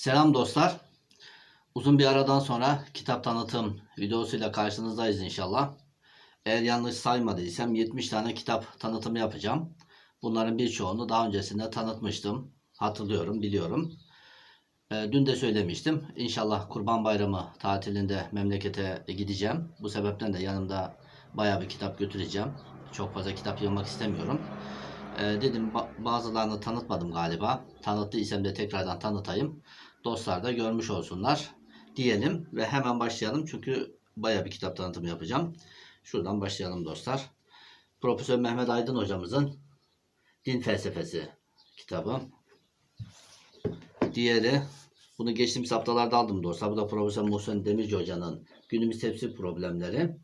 Selam dostlar. Uzun bir aradan sonra kitap tanıtım videosuyla karşınızdayız inşallah. Eğer yanlış saymadıysam 70 tane kitap tanıtımı yapacağım. Bunların birçoğunu daha öncesinde tanıtmıştım. Hatırlıyorum, biliyorum. Ee, dün de söylemiştim. İnşallah Kurban Bayramı tatilinde memlekete gideceğim. Bu sebepten de yanımda bayağı bir kitap götüreceğim. Çok fazla kitap yığmak istemiyorum. Ee, dedim ba- bazılarını tanıtmadım galiba. Tanıttıysam da tekrardan tanıtayım. Dostlar da görmüş olsunlar diyelim ve hemen başlayalım. Çünkü bayağı bir kitap tanıtımı yapacağım. Şuradan başlayalım dostlar. Profesör Mehmet Aydın hocamızın Din Felsefesi kitabı. Diğeri bunu geçtiğimiz haftalarda aldım dostlar. Bu da Profesör Muhsin Demirci hocanın günümüz tefsir problemleri.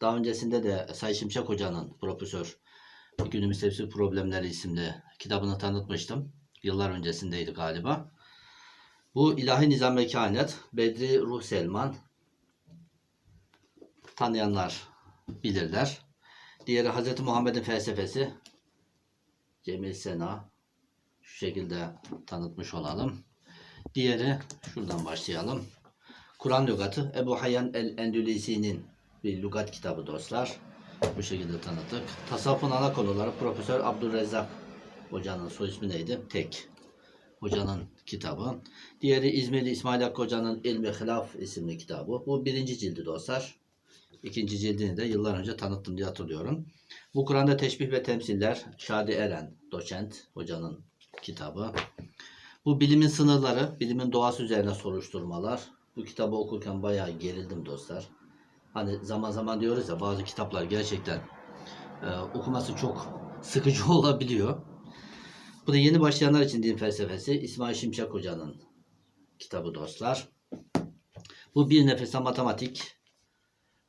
Daha öncesinde de Sayın Şimşek hocanın Profesör Günümüz Tefsir Problemleri isimli kitabını tanıtmıştım. Yıllar öncesindeydi galiba. Bu İlahi Nizam ve Kainat, Bedri Ruh Selman. Tanıyanlar bilirler. Diğeri Hz. Muhammed'in felsefesi. Cemil Sena. Şu şekilde tanıtmış olalım. Diğeri şuradan başlayalım. Kur'an Lügatı Ebu Hayyan el-Endülisi'nin bir lügat kitabı dostlar. Bu şekilde tanıttık. Tasavvufun ana konuları Profesör Abdülrezzak hocanın soy ismi neydi? Tek hocanın kitabı. Diğeri İzmirli İsmail Hakkı hocanın İlmi Hilaf isimli kitabı. Bu birinci cildi dostlar. İkinci cildini de yıllar önce tanıttım diye hatırlıyorum. Bu Kur'an'da teşbih ve temsiller Şadi Eren doçent hocanın kitabı. Bu bilimin sınırları, bilimin doğası üzerine soruşturmalar. Bu kitabı okurken bayağı gerildim dostlar. Hani zaman zaman diyoruz ya bazı kitaplar gerçekten e, okuması çok sıkıcı olabiliyor. Bu da yeni başlayanlar için din felsefesi İsmail Şimşek Hoca'nın kitabı dostlar. Bu bir nefeste matematik.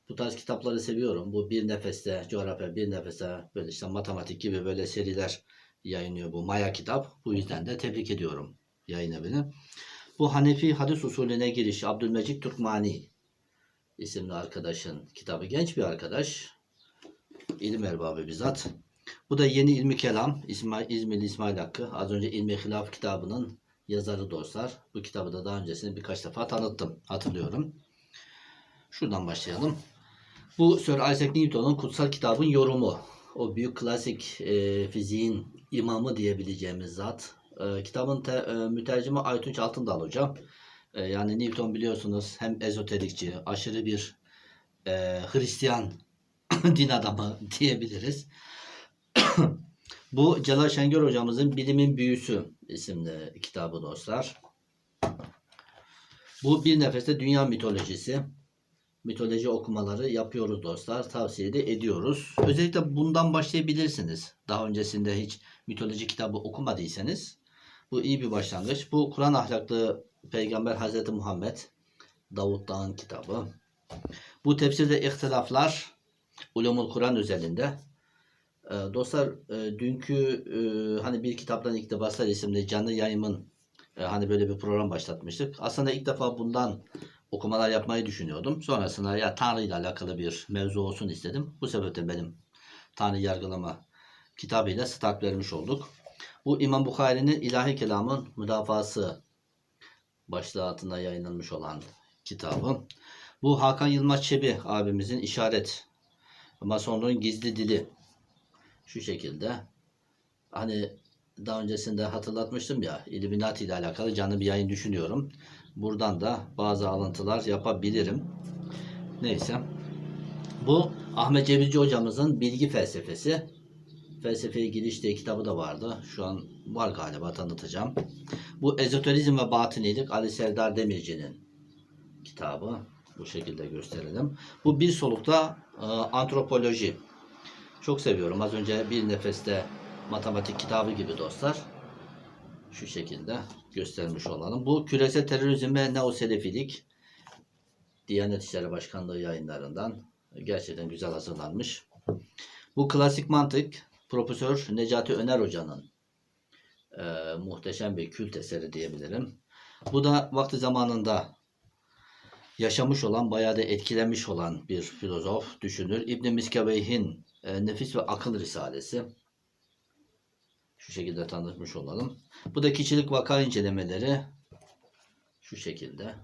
Bu tarz kitapları seviyorum. Bu bir nefeste coğrafya, bir nefeste böyle işte matematik gibi böyle seriler yayınlıyor bu Maya kitap. Bu yüzden de tebrik ediyorum yayın evini. Bu Hanefi hadis usulüne giriş Abdülmecid Türkmani isimli arkadaşın kitabı. Genç bir arkadaş. İlim erbabı bizzat. Bu da Yeni İlmi Kelam, İsmail, İzmirli İsmail Hakkı. Az önce İlmi Hilaf kitabının yazarı dostlar. Bu kitabı da daha öncesinde birkaç defa tanıttım. Hatırlıyorum. Şuradan başlayalım. Bu Sir Isaac Newton'un kutsal kitabın yorumu. O büyük klasik e, fiziğin imamı diyebileceğimiz zat. E, kitabın te, e, mütercimi Aytunç Altındal hocam. E, yani Newton biliyorsunuz hem ezoterikçi, aşırı bir e, Hristiyan din adamı diyebiliriz. Bu Celal Şengör hocamızın Bilimin Büyüsü isimli kitabı dostlar. Bu bir nefeste dünya mitolojisi. Mitoloji okumaları yapıyoruz dostlar. Tavsiye de ediyoruz. Özellikle bundan başlayabilirsiniz. Daha öncesinde hiç mitoloji kitabı okumadıysanız. Bu iyi bir başlangıç. Bu Kur'an ahlaklı Peygamber Hazreti Muhammed Davut Dağ'ın kitabı. Bu tefsirde ihtilaflar Ulumul Kur'an üzerinde. Ee, dostlar e, dünkü e, hani bir kitaptan iktibaslar isimli canlı yayımın e, hani böyle bir program başlatmıştık. Aslında ilk defa bundan okumalar yapmayı düşünüyordum. Sonrasında ya Tanrı ile alakalı bir mevzu olsun istedim. Bu sebeple benim Tanrı yargılama kitabıyla start vermiş olduk. Bu İmam Bukhari'nin ilahi kelamın müdafası başlığı altında yayınlanmış olan kitabı. Bu Hakan Yılmaz Çebi abimizin işaret Masonluğun gizli dili şu şekilde. Hani daha öncesinde hatırlatmıştım ya Illuminati ile alakalı canlı bir yayın düşünüyorum. Buradan da bazı alıntılar yapabilirim. Neyse. Bu Ahmet Cebirci hocamızın bilgi felsefesi. Felsefeye giriş diye kitabı da vardı. Şu an var galiba tanıtacağım. Bu Ezoterizm ve Batınilik Ali Serdar Demirci'nin kitabı. Bu şekilde gösterelim. Bu bir solukta e, antropoloji. Çok seviyorum. Az önce bir nefeste matematik kitabı gibi dostlar. Şu şekilde göstermiş olalım. Bu küresel terörizm ve neoselefilik Diyanet İşleri Başkanlığı yayınlarından gerçekten güzel hazırlanmış. Bu klasik mantık Profesör Necati Öner Hoca'nın e, muhteşem bir kült eseri diyebilirim. Bu da vakti zamanında yaşamış olan, bayağı da etkilemiş olan bir filozof, düşünür. İbn Miskeveyh'in e, Nefis ve Akıl Risalesi. Şu şekilde tanıtmış olalım. Bu da kişilik vaka incelemeleri. Şu şekilde.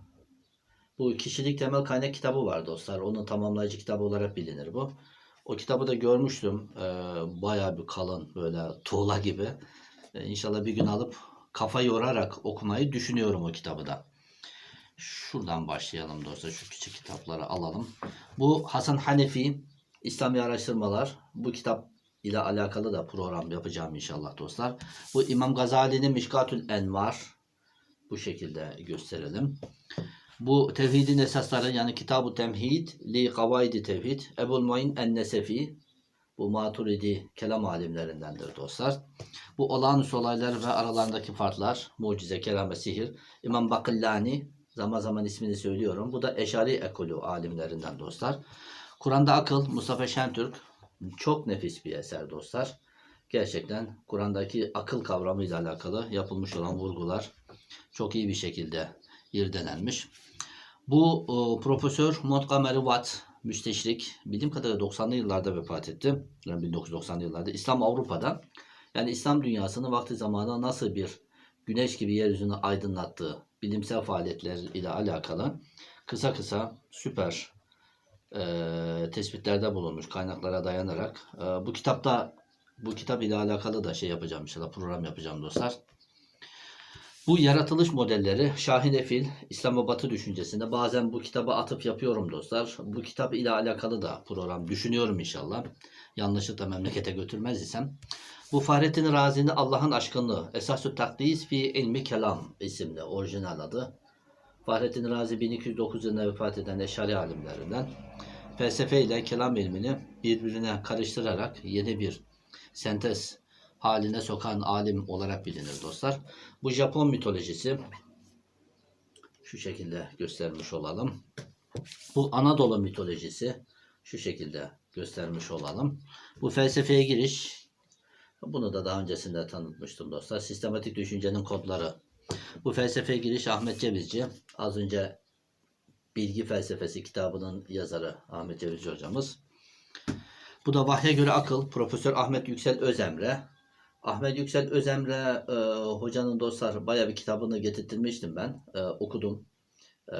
Bu kişilik temel kaynak kitabı var dostlar. Onun tamamlayıcı kitabı olarak bilinir bu. O kitabı da görmüştüm. Ee, bayağı bir kalın böyle tuğla gibi. Ee, inşallah bir gün alıp kafa yorarak okumayı düşünüyorum o kitabı da. Şuradan başlayalım dostlar. Şu küçük kitapları alalım. Bu Hasan Hanefi İslami Araştırmalar. Bu kitap ile alakalı da program yapacağım inşallah dostlar. Bu İmam Gazali'nin Mişkatül Envar. Bu şekilde gösterelim. Bu tevhidin esasları yani Kitab-ı Temhid li Kavaidi Tevhid Ebul Muin En-Nesefi bu Maturidi kelam alimlerindendir dostlar. Bu olağanüstü olaylar ve aralarındaki farklar, mucize, keramet, sihir. İmam Bakillani, zaman zaman ismini söylüyorum. Bu da Eşari ekolü alimlerinden dostlar. Kur'an'da akıl, Mustafa Şentürk. Çok nefis bir eser dostlar. Gerçekten Kur'an'daki akıl kavramıyla alakalı yapılmış olan vurgular çok iyi bir şekilde irdelenmiş. Bu e, Profesör Montgomery Watt müsteşrik bildiğim kadarıyla 90'lı yıllarda vefat etti. Yani 1990'lı yıllarda İslam Avrupa'da yani İslam dünyasını vakti zamanında nasıl bir güneş gibi yeryüzünü aydınlattığı bilimsel faaliyetler ile alakalı kısa kısa süper e, tespitlerde bulunmuş kaynaklara dayanarak e, bu kitapta bu kitap ile alakalı da şey yapacağım inşallah program yapacağım dostlar. Bu yaratılış modelleri Şahin Efil, İslam ve Batı düşüncesinde bazen bu kitaba atıp yapıyorum dostlar. Bu kitap ile alakalı da program düşünüyorum inşallah. Yanlışlıkla memlekete götürmez isem. Bu Fahrettin Razi'nin Allah'ın aşkınlığı, Esas-ı Takdis fi ilmi kelam isimli orijinal adı. Fahrettin Razi 1209 yılında vefat eden Eşari alimlerinden. Felsefe ile kelam ilmini birbirine karıştırarak yeni bir sentez haline sokan alim olarak bilinir dostlar. Bu Japon mitolojisi şu şekilde göstermiş olalım. Bu Anadolu mitolojisi şu şekilde göstermiş olalım. Bu felsefeye giriş bunu da daha öncesinde tanıtmıştım dostlar. Sistematik düşüncenin kodları. Bu felsefeye giriş Ahmet Cevizci. Az önce Bilgi Felsefesi kitabının yazarı Ahmet Cevizci hocamız. Bu da Vahye göre akıl. Profesör Ahmet Yüksel Özemre. Ahmet Yüksel Özemre e, hocanın dostlar bayağı bir kitabını getirtmiştim ben. E, okudum. E,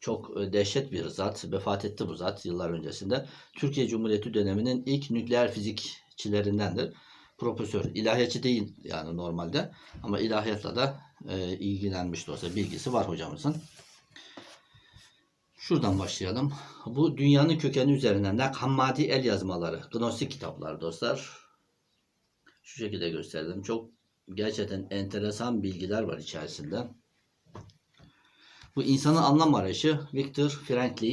çok dehşet bir zat. Vefat etti bu zat yıllar öncesinde. Türkiye Cumhuriyeti döneminin ilk nükleer fizikçilerindendir. Profesör. İlahiyatçı değil yani normalde. Ama ilahiyatla da e, ilgilenmiş dostlar. Bilgisi var hocamızın. Şuradan başlayalım. Bu dünyanın kökeni üzerinden de Hammadi el yazmaları, gnostik kitaplar dostlar. Şu şekilde gösterdim. Çok gerçekten enteresan bilgiler var içerisinde. Bu insanın anlam arayışı Viktor Frankl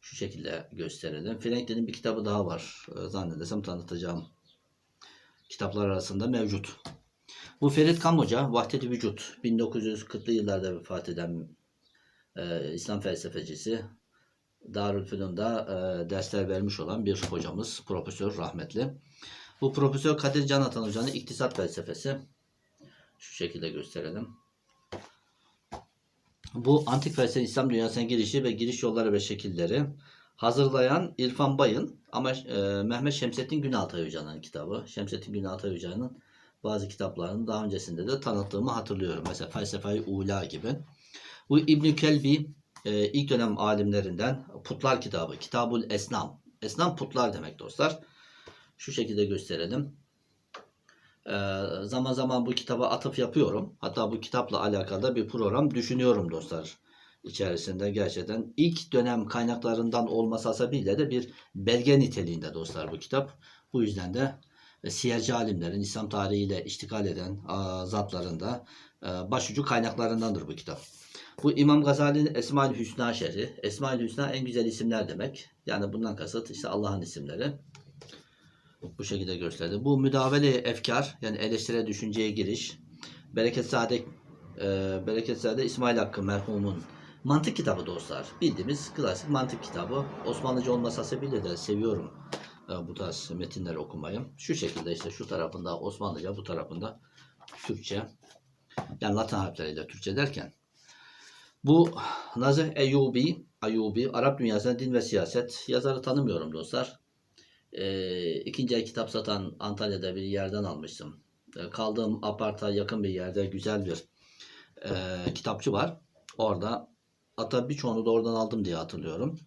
şu şekilde gösterelim. Franklin'in bir kitabı daha var. Ee, Zannedersem tanıtacağım kitaplar arasında mevcut. Bu Ferit Kamoca, Vahdet-i Vücut, 1940'lı yıllarda vefat eden e, İslam felsefecisi. Darülfünun'da e, dersler vermiş olan bir hocamız, profesör rahmetli. Bu Profesör Kadir Can Atan Hoca'nın iktisat felsefesi. Şu şekilde gösterelim. Bu antik felsefe İslam dünyasına girişi ve giriş yolları ve şekilleri hazırlayan İrfan Bayın ama e, Mehmet Şemsettin Günaltay Hoca'nın kitabı. Şemsettin Günaltay Hoca'nın bazı kitaplarını daha öncesinde de tanıttığımı hatırlıyorum. Mesela Felsefe-i Ula gibi. Bu İbn Kelbi e, ilk dönem alimlerinden Putlar kitabı. Kitabul Esnam. Esnam putlar demek dostlar. Şu şekilde gösterelim. Ee, zaman zaman bu kitaba atıf yapıyorum. Hatta bu kitapla alakalı bir program düşünüyorum dostlar. İçerisinde gerçekten ilk dönem kaynaklarından olması hasebiyle de bir belge niteliğinde dostlar bu kitap. Bu yüzden de e, siyerci alimlerin İslam tarihiyle iştikal eden zatların da e, başucu kaynaklarındandır bu kitap. Bu İmam Gazali'nin Esma-ül Hüsna şerhi. Esma-ül Hüsna en güzel isimler demek. Yani bundan kasıt işte Allah'ın isimleri. Bu şekilde gösterdi. Bu müdavele efkar yani eleştire düşünceye giriş. Bereket Sade e, Bereket Sade İsmail Hakkı merhumun mantık kitabı dostlar. Bildiğimiz klasik mantık kitabı. Osmanlıca olmasa hasebiyle de seviyorum e, bu tarz metinleri okumayı. Şu şekilde işte şu tarafında Osmanlıca bu tarafında Türkçe. Yani Latin harfleriyle Türkçe derken. Bu Nazih Eyyubi, Eyyubi, Arap dünyasında din ve siyaset. Yazarı tanımıyorum dostlar. E, ikinci el kitap satan Antalya'da bir yerden almıştım. E, kaldığım aparta yakın bir yerde güzel bir e, kitapçı var. Orada hatta birçoğunu da oradan aldım diye hatırlıyorum.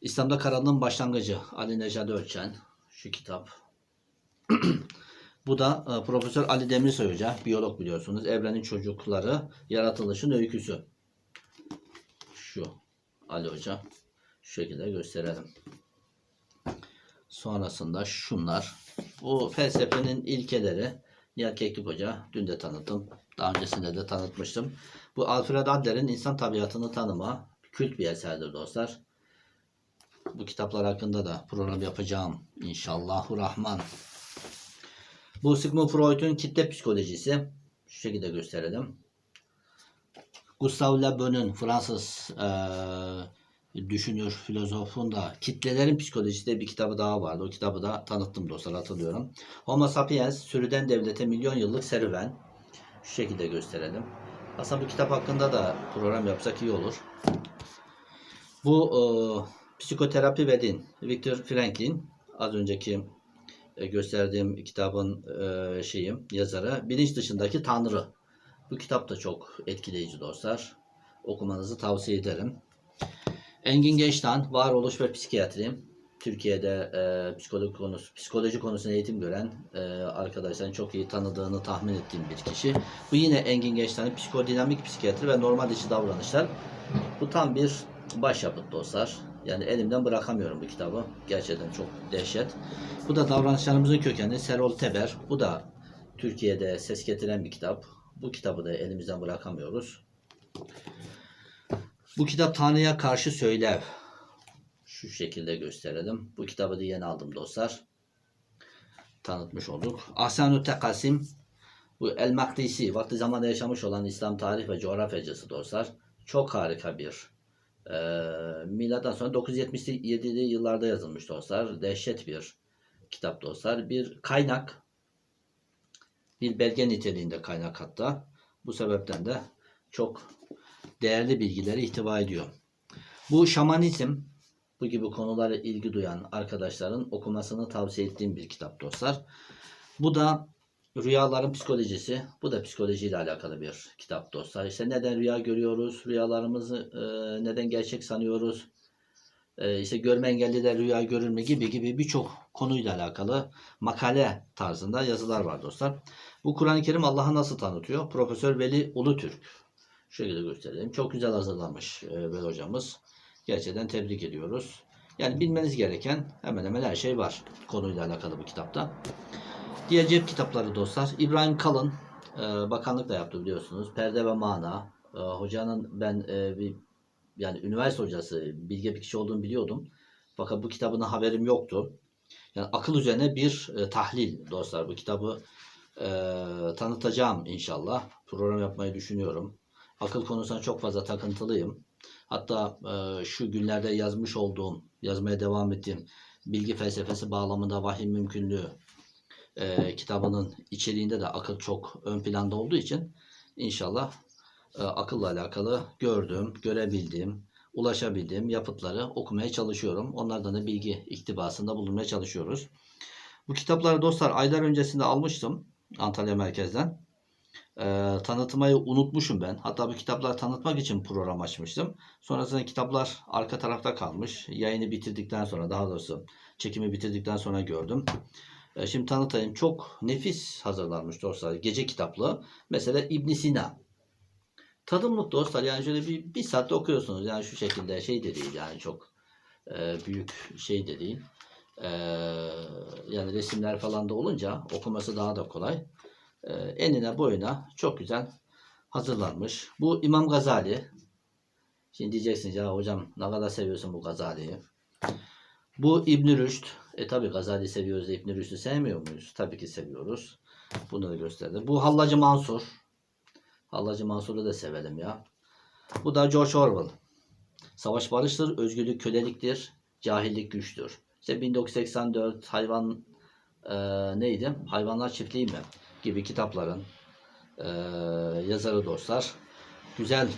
İslam'da Karanlığın Başlangıcı Ali Necati Ölçen şu kitap. Bu da e, Profesör Ali Demirsoy Hoca, biyolog biliyorsunuz. Evrenin Çocukları, Yaratılışın Öyküsü. Şu Ali Hoca. Şu şekilde gösterelim. Sonrasında şunlar. Bu felsefenin ilkeleri. Nihat Keklik Hoca. Dün de tanıttım. Daha öncesinde de tanıtmıştım. Bu Alfred Adler'in İnsan Tabiatını Tanıma kült bir eserdir dostlar. Bu kitaplar hakkında da program yapacağım. İnşallahü Rahman. Bu Sigmund Freud'un kitle psikolojisi. Şu şekilde gösterelim. Gustave Le Bon'un Fransız eee, düşünür, filozofun da kitlelerin psikolojisi de bir kitabı daha vardı. O kitabı da tanıttım dostlar hatırlıyorum. Homo sapiens, sürüden devlete milyon yıllık serüven. Şu şekilde gösterelim. Aslında bu kitap hakkında da program yapsak iyi olur. Bu eee, psikoterapi ve din. Viktor Franklin az önceki e, gösterdiğim kitabın e, şeyi yazarı bilinç dışındaki tanrı. Bu kitap da çok etkileyici dostlar. Okumanızı tavsiye ederim. Engin Geçtan, Varoluş ve Psikiyatri. Türkiye'de e, psikoloji konusu, psikoloji konusunda eğitim gören e, arkadaşların çok iyi tanıdığını tahmin ettiğim bir kişi. Bu yine Engin Geçtan'ın psikodinamik psikiyatri ve normal dışı davranışlar. Bu tam bir başyapıt dostlar. Yani elimden bırakamıyorum bu kitabı. Gerçekten çok dehşet. Bu da davranışlarımızın kökeni Serol Teber. Bu da Türkiye'de ses getiren bir kitap. Bu kitabı da elimizden bırakamıyoruz. Bu kitap Tanrı'ya karşı söylev. Şu şekilde gösterelim. Bu kitabı da yeni aldım dostlar. Tanıtmış olduk. Ahsanü Tekasim. Bu El Makdisi. Vakti zamanda yaşamış olan İslam tarih ve coğrafyacısı dostlar. Çok harika bir e, milattan sonra 977'li yıllarda yazılmış dostlar. Dehşet bir kitap dostlar. Bir kaynak. Bir belge niteliğinde kaynak hatta. Bu sebepten de çok değerli bilgileri ihtiva ediyor. Bu şamanizm, bu gibi konulara ilgi duyan arkadaşların okumasını tavsiye ettiğim bir kitap dostlar. Bu da Rüyaların Psikolojisi. Bu da psikolojiyle alakalı bir kitap dostlar. İşte neden rüya görüyoruz, rüyalarımızı e, neden gerçek sanıyoruz, e, işte görme engelliler rüya görür mü gibi gibi birçok konuyla alakalı makale tarzında yazılar var dostlar. Bu Kur'an-ı Kerim Allah'ı nasıl tanıtıyor? Profesör Veli Ulutürk. Şöyle gösterelim. Çok güzel hazırlamış e, Veli hocamız. Gerçekten tebrik ediyoruz. Yani bilmeniz gereken hemen hemen her şey var konuyla alakalı bu kitapta. Diğer cep kitapları dostlar. İbrahim Kalın e, bakanlık da yaptı biliyorsunuz. Perde ve Mana. E, hocanın ben bir yani üniversite hocası bilge bir kişi olduğunu biliyordum. Fakat bu kitabının haberim yoktu. Yani akıl üzerine bir e, tahlil dostlar. Bu kitabı e, tanıtacağım inşallah. Program yapmayı düşünüyorum. Akıl konusuna çok fazla takıntılıyım. Hatta e, şu günlerde yazmış olduğum, yazmaya devam ettiğim bilgi felsefesi bağlamında vahiy mümkünlüğü e, kitabının içeriğinde de akıl çok ön planda olduğu için inşallah e, akılla alakalı gördüğüm, görebildiğim, ulaşabildiğim yapıtları okumaya çalışıyorum. Onlardan da bilgi iktibasında bulunmaya çalışıyoruz. Bu kitapları dostlar aylar öncesinde almıştım Antalya merkezden. E, tanıtmayı unutmuşum ben. Hatta bu kitapları tanıtmak için program açmıştım. Sonrasında kitaplar arka tarafta kalmış. Yayını bitirdikten sonra daha doğrusu çekimi bitirdikten sonra gördüm. E, Şimdi tanıtayım. Çok nefis hazırlanmış dostlar. Gece kitaplı. Mesela İbn Sina. Tadımlık dostlar. Yani şöyle bir, bir saatte okuyorsunuz. Yani şu şekilde şey de değil. Yani çok e, büyük şey de değil. E, yani resimler falan da olunca okuması daha da kolay. E, enine boyuna çok güzel hazırlanmış. Bu İmam Gazali. Şimdi diyeceksiniz ya hocam ne kadar seviyorsun bu Gazali'yi. Bu İbn Rüşd. E tabi Gazali seviyoruz da İbn Rüşd'ü sevmiyor muyuz? Tabii ki seviyoruz. Bunu da gösterdi. Bu Hallacı Mansur. Hallacı Mansur'u da sevelim ya. Bu da George Orwell. Savaş barıştır, özgürlük köleliktir, cahillik güçtür. İşte 1984 hayvan e, neydi? Hayvanlar çiftliği mi? Gibi kitapların e, yazarı dostlar. Güzel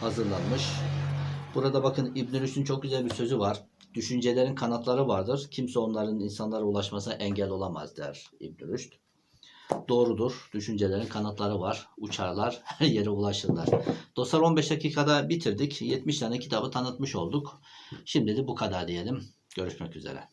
hazırlanmış. Burada bakın İbn Rüşd'ün çok güzel bir sözü var. Düşüncelerin kanatları vardır. Kimse onların insanlara ulaşmasına engel olamaz der İbn Rüşd. doğrudur. Düşüncelerin kanatları var. Uçarlar, her yere ulaşırlar. Dostlar 15 dakikada bitirdik. 70 tane kitabı tanıtmış olduk. Şimdi de bu kadar diyelim. Görüşmek üzere.